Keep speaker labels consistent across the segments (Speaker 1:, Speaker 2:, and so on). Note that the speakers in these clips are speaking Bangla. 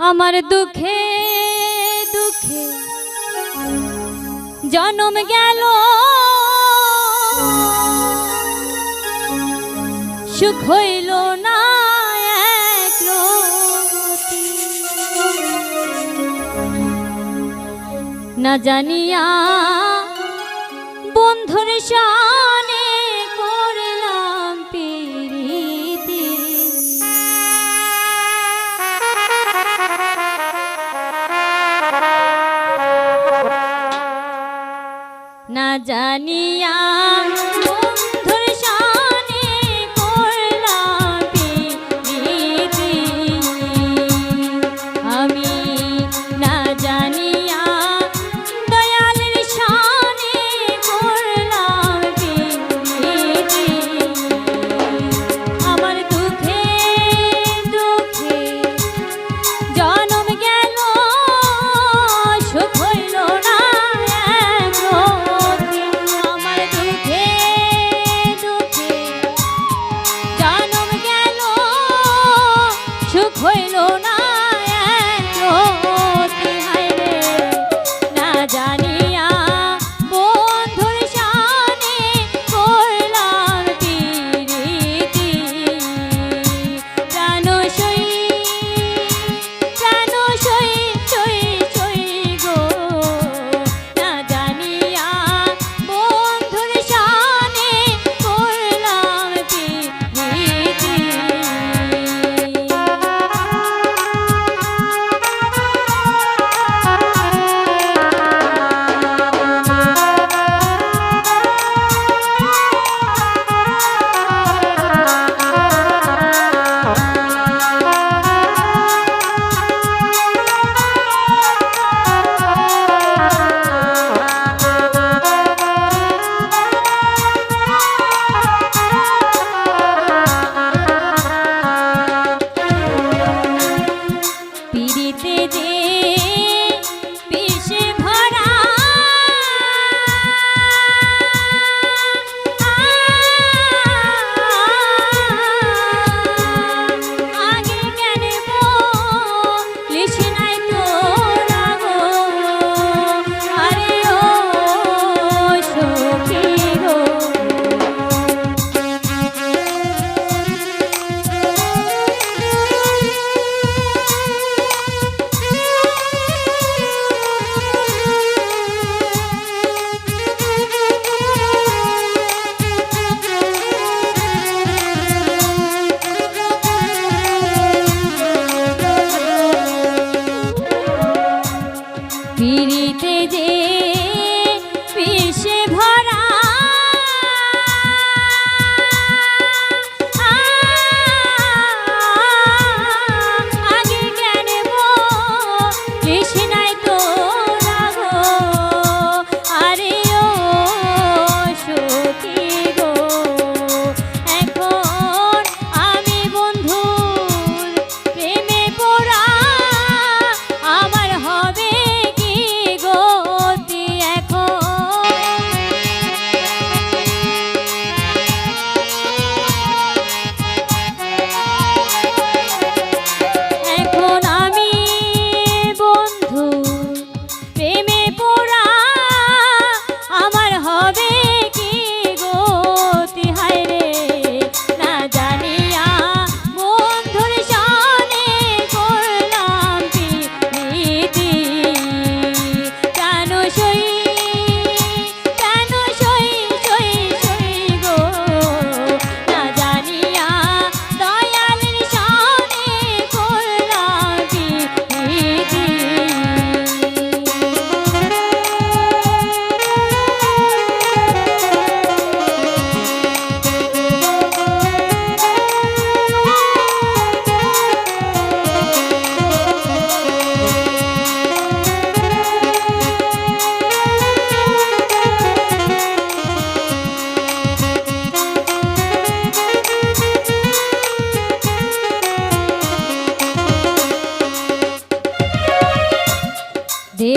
Speaker 1: আমার দুঃখে দুঃখে জন্ম গেল। সুখ হইল না না জানিয়া বন্ধুর সা জানিয়া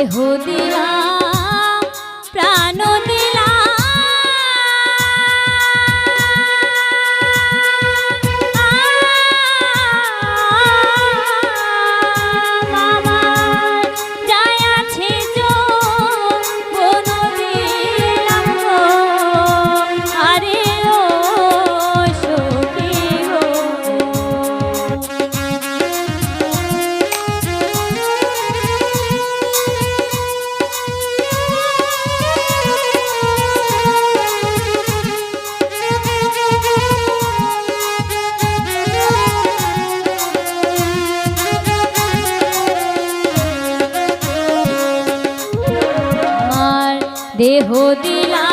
Speaker 1: দেহ দেহ দিলাম।